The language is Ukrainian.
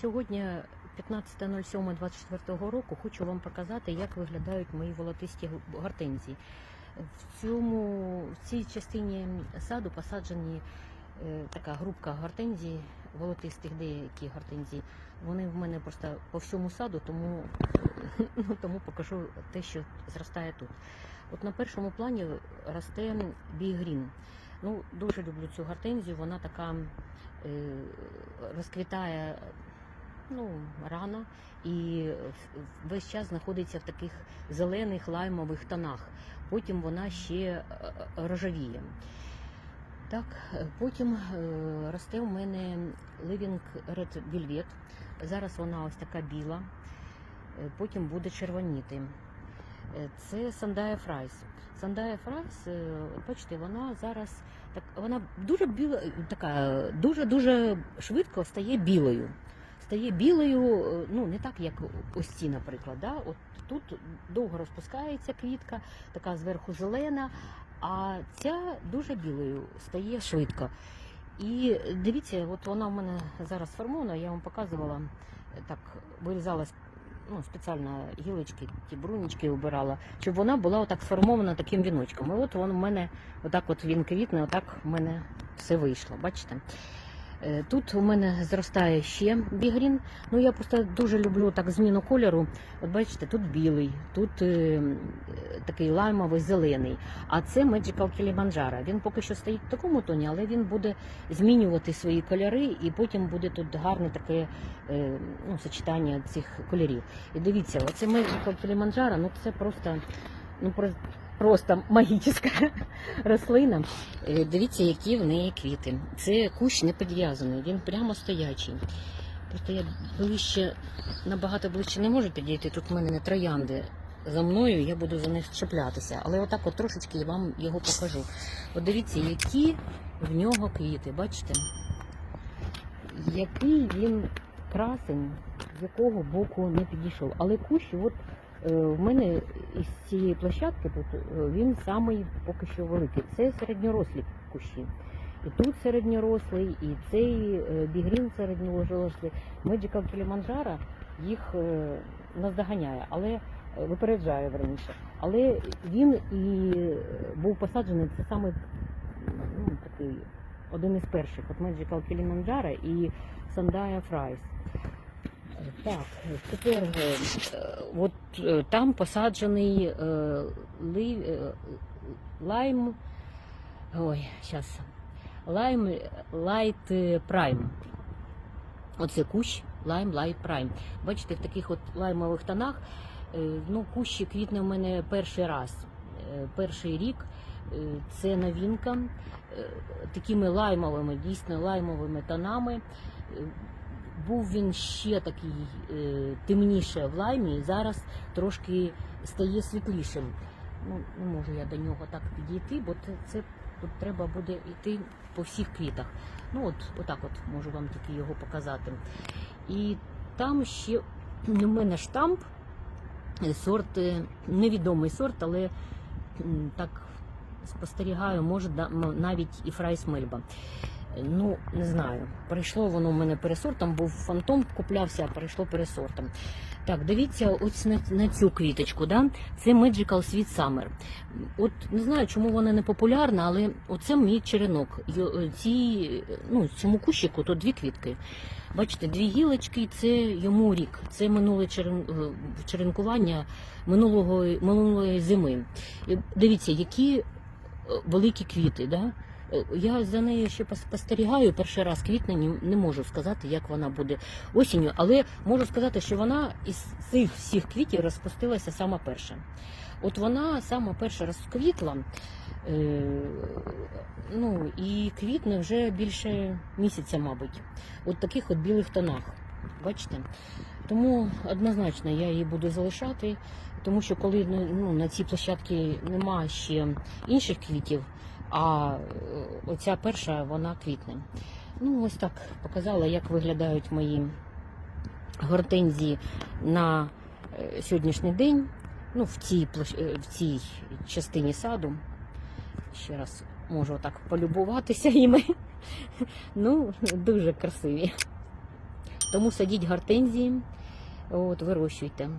Сьогодні 15.07.24 року хочу вам показати, як виглядають мої волотисті гортензії. В, цьому, в цій частині саду посаджені е, така групка гортензій, волотистих деякі гортензії. Вони в мене просто по всьому саду, тому, ну, тому покажу те, що зростає тут. От на першому плані росте бігрін. Ну, дуже люблю цю гортензію, вона така е, розквітає ну, рано і весь час знаходиться в таких зелених лаймових тонах. Потім вона ще е, рожевіє. Так, е, потім е, росте у мене Living Red Velvet. Зараз вона ось така біла, е, потім буде червоніти. Е, Це Сандая Фрайс. Сандая Фрайс, е, бачите, вона зараз так, вона дуже біла, така дуже дуже швидко стає білою. Стає білою, е, ну не так, як ось ці, наприклад. Да? От тут довго розпускається квітка, така зверху зелена, а ця дуже білою стає швидко. І дивіться, от вона в мене зараз сформована, я вам показувала, так вирізалась ну, спеціально гілочки, ті брунічки обирала, щоб вона була отак сформована таким віночком. І от він у мене, отак от він квітне, отак в мене все вийшло. Бачите? Е, Тут у мене зростає ще бігрін. Ну я просто дуже люблю так зміну кольору. От бачите, тут білий, тут е, такий лаймовий зелений. А це Magical Kilimanjaro. Він поки що стоїть в такому тоні, але він буде змінювати свої кольори, і потім буде тут гарне таке е, ну, сочетання цих кольорів. І дивіться, оце Magical Kilimanjaro, ну це просто, ну про- просто магічна рослина. Е, Дивіться, які в неї квіти. Це кущ не підв'язаний, він прямо стоячий. Просто я ближче, набагато ближче не можу підійти. Тут в мене не троянди за мною, я буду за них чіплятися. Але отак от трошечки я вам його покажу. От дивіться, які в нього квіти, бачите? Який він красень, з якого боку не підійшов. Але кущ, от в мене із цієї площадки тут е, він самий поки що великий. Це середньорослі кущі. І тут середньорослий, і цей е, бігрін середньорослий. Magical Kilimanjaro їх е, наздоганяє, але е, випереджає верніше. Але він і е, був посаджений, це саме ну, такий один із перших. От Magical Kilimanjaro і Sandaya Fries. Так, тепер е, от е, там посаджений е, ли- е, лайм. Ой, зараз. Лайм Лайт Прайм. Оце кущ Лайм Лайт Прайм. Бачите, в таких от лаймових тонах. Ну, кущі квітне в мене перший раз. Перший рік. Це новинка. Такими лаймовими, дійсно лаймовими тонами. Був він ще такий е, темніше в лаймі, і зараз трошки стає світлішим. Ну, не можу я до нього так підійти, бо це, це тут треба буде йти по всіх квітах. Ну от, отак от можу вам тільки його показати. І там ще у мене штамп, е, сорт, е, невідомий сорт, але так спостерігаю, може навіть і фрайс мельба. Е, Ну, не знаю. Перейшло воно в мене пересортом, був фантом, куплявся, а перейшло пересортом. Так, дивіться, ось на, на цю квіточку, да? це Magical Sweet Summer. От не знаю, чому вона не популярна, але оце мій черенок. Е, Ці, е, ну, цьому кущику то дві квітки. Бачите, дві гілочки, це йому рік. Це минуле черен, е, черенкування минулого, минулої зими. Дивіться, які е, великі квіти. Да? Я за нею ще пос- спостерігаю перший раз квітне, не, можу сказати, як вона буде осінню, але можу сказати, що вона із цих всіх квітів розпустилася сама перша. От вона сама перша розквітла, е, ну і квітне вже більше місяця, мабуть, от таких от білих тонах. Бачите? Тому однозначно я її буду залишати, тому що коли ну, на цій площадці нема ще інших квітів, а е, оця перша вона квітне. Ну, ось так показала, як виглядають мої гортензії на е, сьогоднішній день. Ну, в цій, е, в цій частині саду. Ще раз можу так полюбуватися іми. Ну, дуже красиві. Тому садіть гортензії, от, вирощуйте.